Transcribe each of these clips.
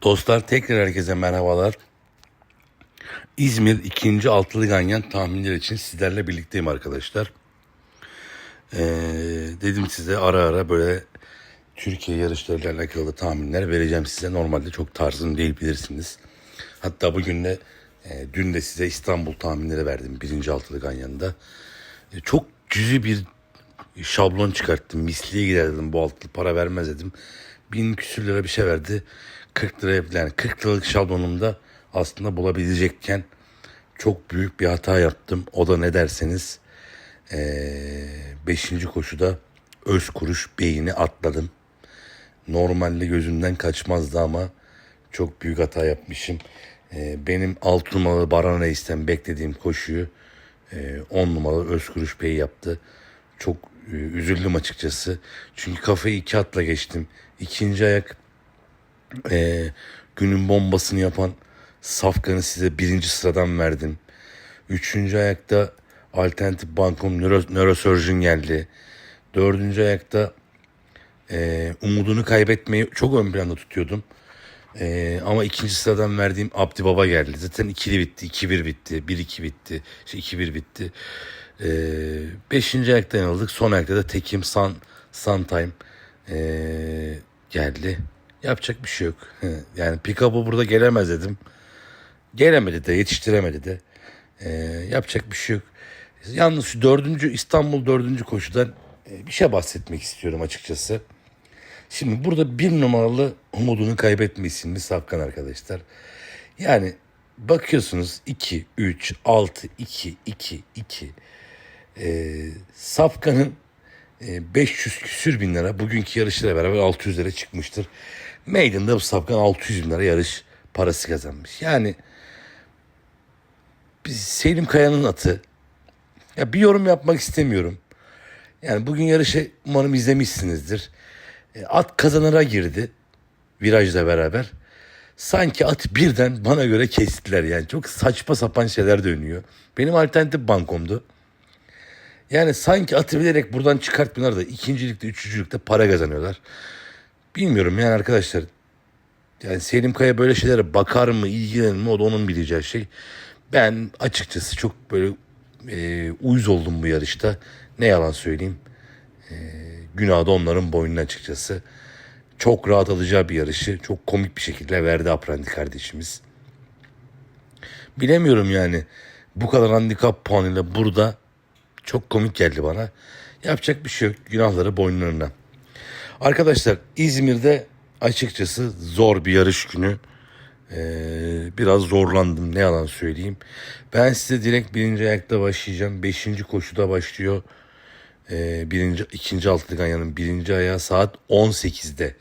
Dostlar tekrar herkese merhabalar. İzmir 2. altılı ganyan tahminleri için sizlerle birlikteyim arkadaşlar. Ee, dedim size ara ara böyle Türkiye yarışlarıyla alakalı tahminler vereceğim size. Normalde çok tarzım değil bilirsiniz. Hatta bugün de e, dün de size İstanbul tahminleri verdim birinci altılı ganyanında. E, çok cüzi bir şablon çıkarttım. Misliye gider dedim. Bu altılı para vermez dedim. Bin küsür lira bir şey verdi. 40 liraya yani 40 liralık şablonumda aslında bulabilecekken çok büyük bir hata yaptım. O da ne derseniz 5. koşuda öz kuruş beyni atladım. Normalde gözümden kaçmazdı ama çok büyük hata yapmışım. Ee, benim 6 numaralı Baran Reis'ten beklediğim koşuyu 10 numaralı Özkuruş Bey yaptı. Çok e, üzüldüm açıkçası. Çünkü kafayı iki atla geçtim. İkinci ayak e, günün bombasını yapan Safkan'ı size birinci sıradan verdim. Üçüncü ayakta alternatif bankom nöro, nörosurgeon geldi. Dördüncü ayakta e, umudunu kaybetmeyi çok ön planda tutuyordum. E, ama ikinci sıradan verdiğim Abdi Baba geldi. Zaten ikili bitti, 2-1 bitti, 1-2 bitti, işte 2-1 bitti. E, beşinci ayakta yanıldık. Son ayakta da Tekim Sun, Suntime e, geldi. Yapacak bir şey yok. yani pick-up'ı burada gelemez dedim. Gelemedi de, yetiştiremedi de. E, yapacak bir şey yok. Yalnız şu dördüncü İstanbul dördüncü koşudan e, bir şey bahsetmek istiyorum açıkçası. Şimdi burada bir numaralı umudunu kaybetme isimli Safkan arkadaşlar. Yani bakıyorsunuz 2, 3, 6, 2, 2, 2. Ee, Safkan'ın e, 500 küsür bin lira bugünkü yarışıyla beraber 600 lira çıkmıştır. Maiden'da bu Safkan 600 bin lira yarış parası kazanmış. Yani Selim Kaya'nın atı. Ya bir yorum yapmak istemiyorum. Yani bugün yarışı umarım izlemişsinizdir. E, At kazanıra girdi virajla beraber. Sanki at birden bana göre kestiler yani. Çok saçma sapan şeyler dönüyor. Benim alternatif bankomdu. Yani sanki atı bilerek buradan çıkartmıyorlar da ikincilikte, üçüncülükte para kazanıyorlar. Bilmiyorum yani arkadaşlar. Yani Selim Kaya böyle şeylere bakar mı, ilgilenir mi o da onun bileceği şey. Ben açıkçası çok böyle e, uyuz oldum bu yarışta. Ne yalan söyleyeyim. E, günah da onların boynuna açıkçası. Çok rahat alacağı bir yarışı çok komik bir şekilde verdi Aprendi kardeşimiz. Bilemiyorum yani bu kadar handikap puanıyla burada çok komik geldi bana. Yapacak bir şey yok. Günahları boynlarına. Arkadaşlar İzmir'de açıkçası zor bir yarış günü. Ee, biraz zorlandım ne yalan söyleyeyim. Ben size direkt birinci ayakta başlayacağım. Beşinci koşuda başlıyor. Ee, birinci, ikinci altılı ganyanın birinci ayağı saat 18'de.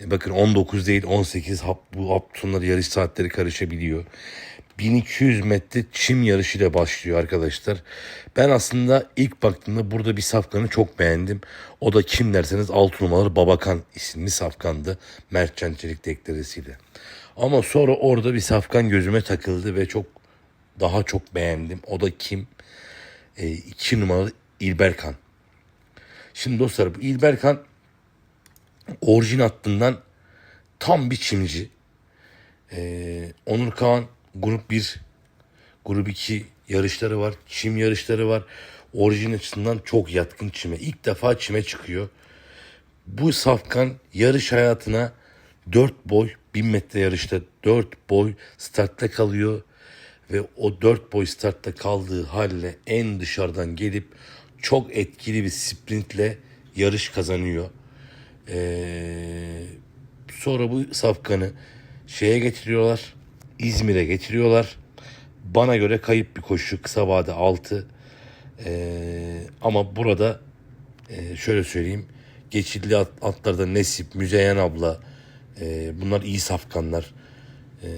Ee, bakın 19 değil 18 hap, bu hafta yarış saatleri karışabiliyor. 1200 metre çim yarışıyla başlıyor arkadaşlar. Ben aslında ilk baktığımda burada bir safkanı çok beğendim. O da kim derseniz 6 numaralı Babakan isimli safkandı. Mertcan Çelik deklaresiyle. Ama sonra orada bir safkan gözüme takıldı ve çok daha çok beğendim. O da kim? 2 e, numaralı İlberkan. Şimdi dostlar bu İlberkan orijin hattından tam bir çimci. Ee, Onur Kağan grup 1, grup 2 yarışları var. Çim yarışları var. Orijin açısından çok yatkın çime. İlk defa çime çıkıyor. Bu safkan yarış hayatına 4 boy 1000 metre yarışta 4 boy startta kalıyor ve o 4 boy startta kaldığı halle en dışarıdan gelip çok etkili bir sprintle yarış kazanıyor. Ee, sonra bu safkanı şeye getiriyorlar. İzmir'e getiriyorlar. Bana göre kayıp bir koşu. Kısa vade 6. Ee, ama burada e, şöyle söyleyeyim. Geçildi at, atlarda Nesip, Müzeyyen abla e, bunlar iyi safkanlar. E,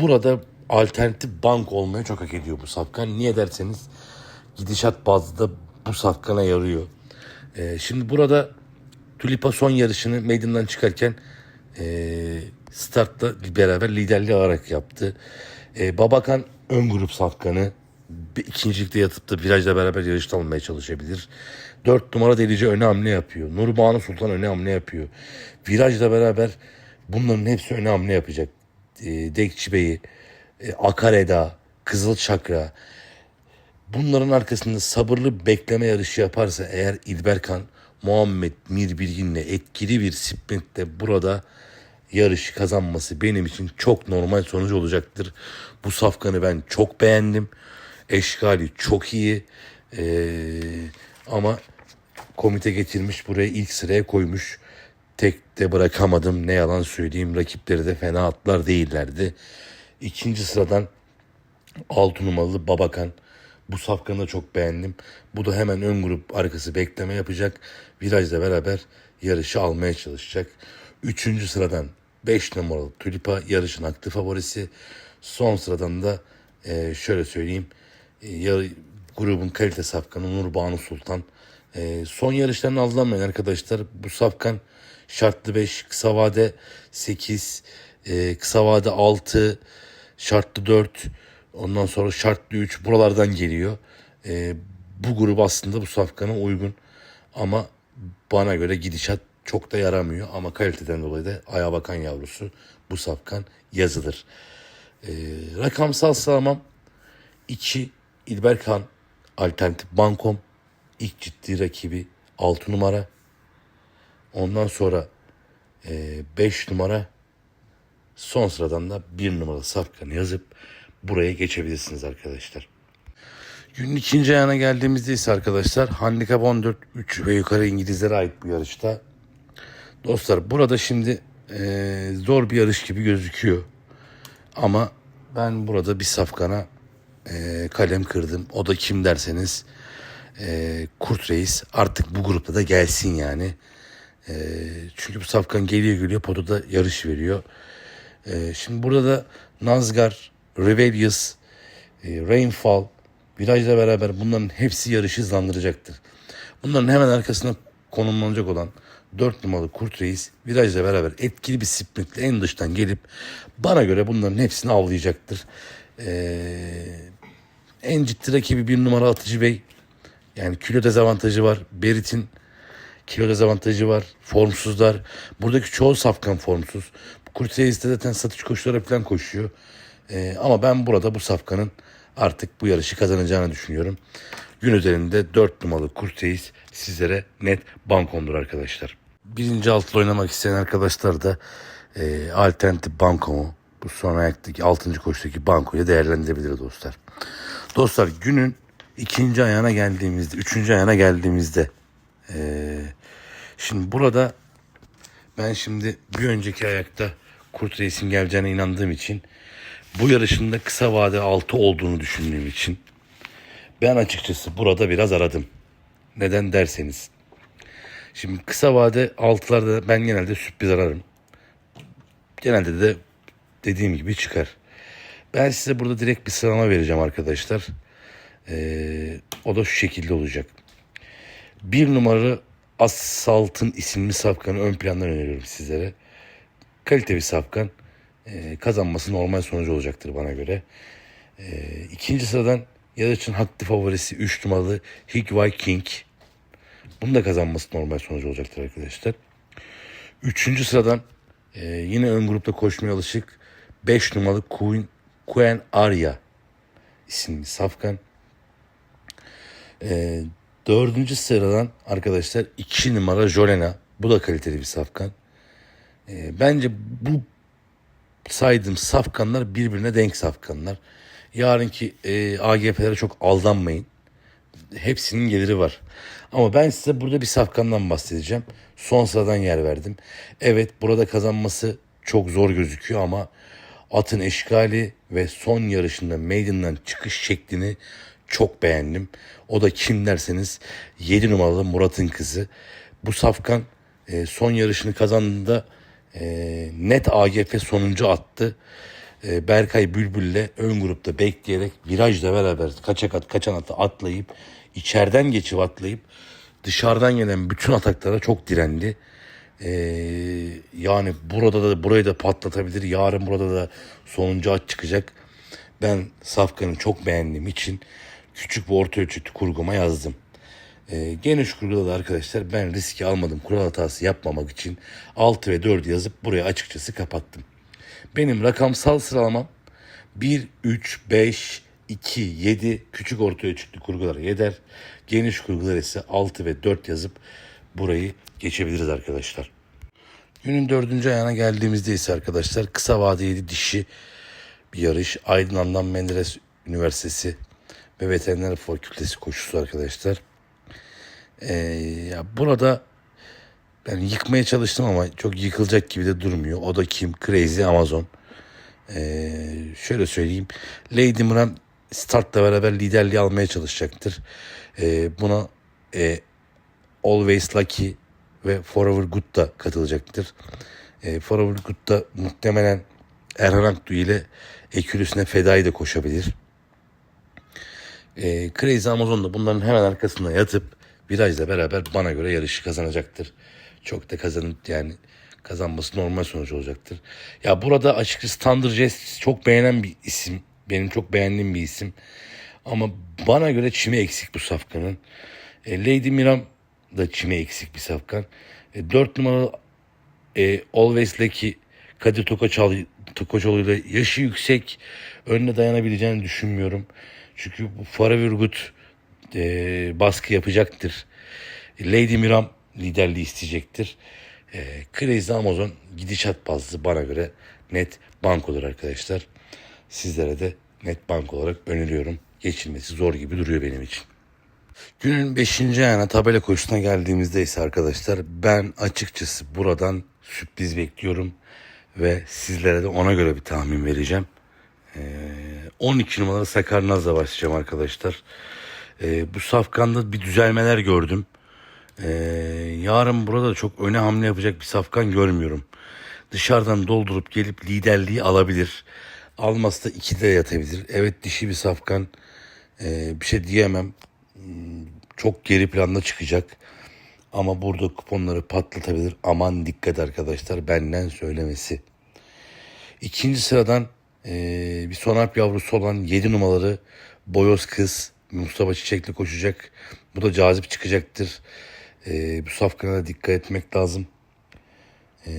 burada alternatif bank olmaya çok hak ediyor bu safkan. Niye derseniz gidişat bazlı bu safkana yarıyor. E, şimdi burada Tulipa son yarışını meydandan çıkarken e, startta beraber liderliği alarak yaptı. E, Babakan ön grup safkanı ikincilikte yatıp da virajla beraber yarışta almaya çalışabilir. Dört numara delici öne hamle yapıyor. Nurbanu Sultan öne hamle yapıyor. Virajla beraber Bunların hepsi önemli yapacak. E, Dekçi Bey'i, e, Akareda, Kızıl Çakra. Bunların arkasında sabırlı bekleme yarışı yaparsa eğer İlberkan Muhammed Mir Bilgin'le etkili bir sprintte burada yarışı kazanması benim için çok normal sonuç olacaktır. Bu safkanı ben çok beğendim. Eşkali çok iyi. Ee, ama komite getirmiş buraya ilk sıraya koymuş. Tek de bırakamadım ne yalan söyleyeyim. Rakipleri de fena atlar değillerdi. İkinci sıradan 6 numaralı Babakan. Bu safkanı da çok beğendim. Bu da hemen ön grup arkası bekleme yapacak. Virajla beraber yarışı almaya çalışacak. Üçüncü sıradan 5 numaralı Tulipa yarışın aktif favorisi. Son sıradan da e, şöyle söyleyeyim. E, yarı, grubun kalite safkanı Nur Banu Sultan. E, son yarışlarını aldanmayın arkadaşlar. Bu safkan şartlı 5, kısa vade 8, e, kısa vade 6, şartlı 4, ondan sonra şartlı 3 buralardan geliyor. E, bu grup aslında bu safkana uygun ama bana göre gidişat çok da yaramıyor ama kaliteden dolayı da aya bakan yavrusu bu safkan yazılır. E, rakamsal sıralamam 2 İlberkan Alternatif Bankom ilk ciddi rakibi 6 numara. Ondan sonra 5 numara son sıradan da 1 numaralı safkanı yazıp buraya geçebilirsiniz arkadaşlar. Günün ikinci ayağına geldiğimizde ise arkadaşlar handikap 14 3 ve yukarı İngilizlere ait bu yarışta. Dostlar burada şimdi e, zor bir yarış gibi gözüküyor. Ama ben burada bir safkana e, kalem kırdım. O da kim derseniz e, Kurt Reis artık bu grupta da gelsin yani. E, çünkü bu safkan geliyor geliyor potada yarış veriyor. E, şimdi burada da Nazgar, Rebellious, e, Rainfall, virajla beraber bunların hepsi yarışı hızlandıracaktır. Bunların hemen arkasına konumlanacak olan 4 numaralı Kurt Reis virajla beraber etkili bir sprintle en dıştan gelip bana göre bunların hepsini avlayacaktır. Ee, en ciddi rakibi bir numara Atıcı Bey. Yani kilo dezavantajı var. Berit'in kilo dezavantajı var. Formsuzlar. Buradaki çoğu safkan formsuz. Kurt Reis de zaten satış koşuları falan koşuyor. Ee, ama ben burada bu safkanın artık bu yarışı kazanacağını düşünüyorum. Gün üzerinde 4 numaralı Kurt Reis sizlere net bankomdur arkadaşlar. Birinci altılı oynamak isteyen arkadaşlar da e, alternatif bankomu bu son ayaktaki 6. koşudaki bankoyu değerlendirebilir dostlar. Dostlar günün ikinci ayağına geldiğimizde, üçüncü ayağına geldiğimizde e, şimdi burada ben şimdi bir önceki ayakta Kurt Reis'in geleceğine inandığım için bu yarışında kısa vade 6 olduğunu düşündüğüm için ben açıkçası burada biraz aradım. Neden derseniz. Şimdi kısa vade altılarda ben genelde sürpriz ararım. Genelde de dediğim gibi çıkar. Ben size burada direkt bir sıralama vereceğim arkadaşlar. Ee, o da şu şekilde olacak. Bir numaralı Assalt'ın isimli safkanı ön plandan öneriyorum sizlere. Kalite bir safkan. Ee, kazanması normal sonucu olacaktır bana göre. Ee, ikinci sıradan yarışın haklı favorisi 3 numaralı Higway King. Bunun da kazanması normal sonucu olacaktır arkadaşlar. Üçüncü sıradan e, yine ön grupta koşmaya alışık 5 numaralı Queen, Queen Arya isimli safkan. E, dördüncü sıradan arkadaşlar 2 numara Jolena. Bu da kaliteli bir safkan. E, bence bu saydığım safkanlar birbirine denk safkanlar. Yarınki e, AGP'lere çok aldanmayın. Hepsinin geliri var. Ama ben size burada bir safkandan bahsedeceğim. Son sıradan yer verdim. Evet burada kazanması çok zor gözüküyor ama atın eşkali ve son yarışında meydandan çıkış şeklini çok beğendim. O da kim derseniz 7 numaralı Murat'ın kızı. Bu safkan e, son yarışını kazandığında e, net AGF sonuncu attı. E, Berkay Bülbül'le ön grupta bekleyerek virajla beraber kaçak at kaçan atı atlayıp içeriden geçip atlayıp dışarıdan gelen bütün ataklara çok direndi. E, yani burada da burayı da patlatabilir. Yarın burada da sonuncu at çıkacak. Ben Safkan'ı çok beğendiğim için küçük ve orta ölçütlü kurguma yazdım. Ee, geniş kurguda da arkadaşlar ben riski almadım. Kural hatası yapmamak için 6 ve 4 yazıp buraya açıkçası kapattım. Benim rakamsal sıralamam 1, 3, 5, 2, 7 küçük orta ölçüklü kurgular eder. Geniş kurgular ise 6 ve 4 yazıp burayı geçebiliriz arkadaşlar. Günün dördüncü ayağına geldiğimizde ise arkadaşlar kısa vadeli dişi bir yarış. Aydın Adnan Menderes Üniversitesi ve Veteriner Fakültesi koşusu arkadaşlar. Ee, ya burada ben yıkmaya çalıştım ama çok yıkılacak gibi de durmuyor. O da kim? Crazy Amazon. Ee, şöyle söyleyeyim. Lady Muram startla beraber liderliği almaya çalışacaktır. Ee, buna e, Always Lucky ve Forever Good da katılacaktır. E, Forever Good da muhtemelen Erhan Aktu ile ekürüsüne fedayı da koşabilir. E, Crazy Amazon da bunların hemen arkasında yatıp virajla beraber bana göre yarışı kazanacaktır. Çok da kazanıp yani kazanması normal sonuç olacaktır. Ya burada açıkçası Thunder Jest çok beğenen bir isim. Benim çok beğendiğim bir isim. Ama bana göre çimi eksik bu safkanın. E, Lady Miram da çimi eksik bir safkan. E, 4 numaralı e, Always Kadir Tokaçoğlu, Tokaçoğlu ile yaşı yüksek. Önüne dayanabileceğini düşünmüyorum. Çünkü Good e, baskı yapacaktır. Lady Miram liderliği isteyecektir. E, Crazy Amazon gidişat bazlı bana göre net bank olur arkadaşlar. Sizlere de net bank olarak öneriyorum. Geçilmesi zor gibi duruyor benim için. Günün 5. ayağına tabela koşusuna geldiğimizde ise arkadaşlar ben açıkçası buradan sürpriz bekliyorum ve sizlere de ona göre bir tahmin vereceğim. Ee, 12 numaralı Sakar Naz'la başlayacağım arkadaşlar. Ee, bu safkanda bir düzelmeler gördüm. Ee, yarın burada çok öne hamle yapacak bir safkan görmüyorum. Dışarıdan doldurup gelip liderliği alabilir. Alması da 2'de yatabilir. Evet dişi bir safkan. Ee, bir şey diyemem. Hmm, Çok geri planda çıkacak. Ama burada kuponları patlatabilir. Aman dikkat arkadaşlar benden söylemesi. İkinci sıradan eee, bir sonarp yavrusu olan 7 numaralı Boyoz Kız Mustafa Çiçek'le koşacak. Bu da cazip çıkacaktır. Eee, bu safkana da dikkat etmek lazım. Eee,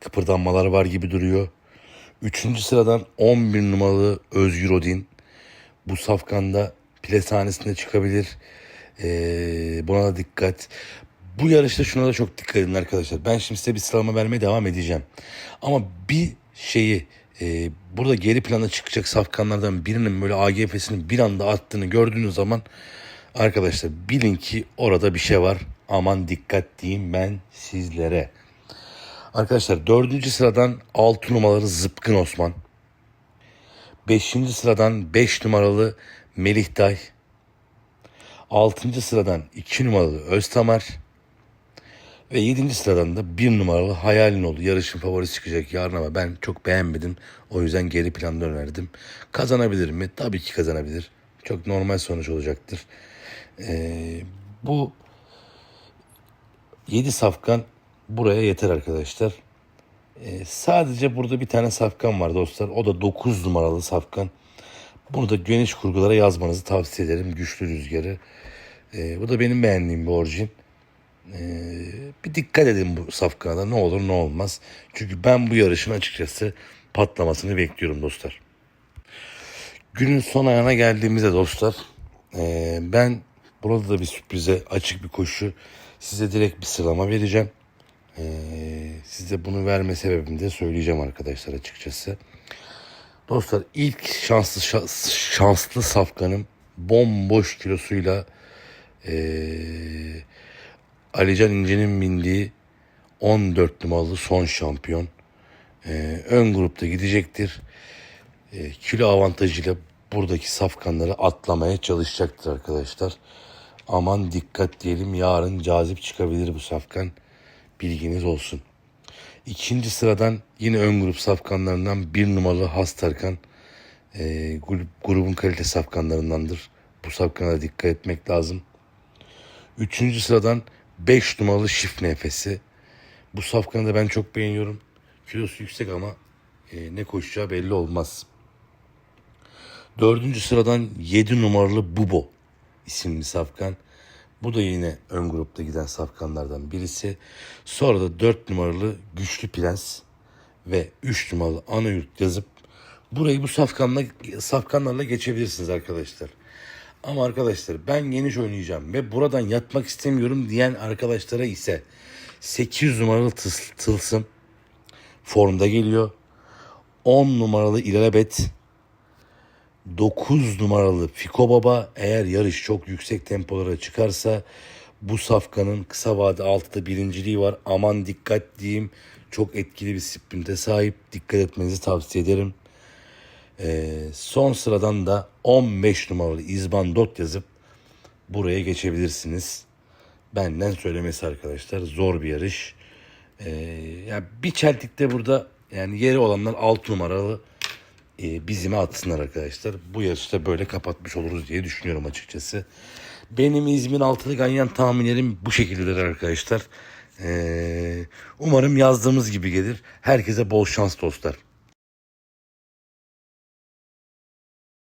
kıpırdanmalar var gibi duruyor. Üçüncü sıradan 11 numaralı Özgür Odin. Bu safkanda pile sahnesinde çıkabilir. Ee, buna da dikkat. Bu yarışta şuna da çok dikkat edin arkadaşlar. Ben şimdi size bir sıralama vermeye devam edeceğim. Ama bir şeyi e, burada geri plana çıkacak safkanlardan birinin böyle AGF'sini bir anda attığını gördüğünüz zaman arkadaşlar bilin ki orada bir şey var. Aman dikkat diyeyim ben sizlere. Arkadaşlar dördüncü sıradan 6 numaralı Zıpkın Osman. Beşinci sıradan 5 numaralı Melih Day. Altıncı sıradan 2 numaralı Öztamar. Ve yedinci sıradan da 1 numaralı Hayalin oldu. Yarışın favorisi çıkacak yarın ama ben çok beğenmedim. O yüzden geri planda önerdim. Kazanabilir mi? Tabii ki kazanabilir. Çok normal sonuç olacaktır. Ee, bu 7 safkan buraya yeter arkadaşlar. Ee, sadece burada bir tane safkan var dostlar. O da 9 numaralı safkan. Bunu da geniş kurgulara yazmanızı tavsiye ederim. Güçlü rüzgarı. Ee, bu da benim beğendiğim bir orijin. Ee, bir dikkat edin bu safkana ne olur ne olmaz. Çünkü ben bu yarışın açıkçası patlamasını bekliyorum dostlar. Günün son ayağına geldiğimizde dostlar ee, ben burada da bir sürprize açık bir koşu size direkt bir sıralama vereceğim. Ee, size bunu verme sebebimi de söyleyeceğim arkadaşlar açıkçası. Dostlar ilk şanslı şa- şanslı safkanım bomboş kilosuyla ee, Alican İnce'nin bindiği 14 numaralı son şampiyon. Ee, ön grupta gidecektir. Ee, kilo avantajıyla buradaki safkanları atlamaya çalışacaktır arkadaşlar. Aman dikkat diyelim yarın cazip çıkabilir bu safkan. Bilginiz olsun. İkinci sıradan yine ön grup safkanlarından bir numaralı Hastarkan. Ee, grup, grubun kalite safkanlarındandır. Bu safkana dikkat etmek lazım. Üçüncü sıradan 5 numaralı Şif Nefesi. Bu safkanı da ben çok beğeniyorum. Kilosu yüksek ama e, ne koşacağı belli olmaz. Dördüncü sıradan 7 numaralı Bubo isimli safkan. Bu da yine ön grupta giden safkanlardan birisi. Sonra da 4 numaralı Güçlü Prens ve 3 numaralı Ana Yurt yazıp burayı bu safkanla, safkanlarla geçebilirsiniz arkadaşlar. Ama arkadaşlar ben geniş oynayacağım ve buradan yatmak istemiyorum diyen arkadaşlara ise 800 numaralı tılsım formda geliyor. 10 numaralı İlelebet 9 numaralı Fiko Baba eğer yarış çok yüksek tempolara çıkarsa bu safkanın kısa vade 6'da birinciliği var. Aman dikkat diyeyim. Çok etkili bir sprinte sahip. Dikkat etmenizi tavsiye ederim. Ee, son sıradan da 15 numaralı İzban Dot yazıp buraya geçebilirsiniz. Benden söylemesi arkadaşlar zor bir yarış. Ee, ya bir çeltikte burada yani yeri olanlar 6 numaralı e, bizime atsınlar arkadaşlar. Bu yarışta böyle kapatmış oluruz diye düşünüyorum açıkçası. Benim İzmir altılı ganyan tahminlerim bu şekildedir arkadaşlar. Ee, umarım yazdığımız gibi gelir. Herkese bol şans dostlar.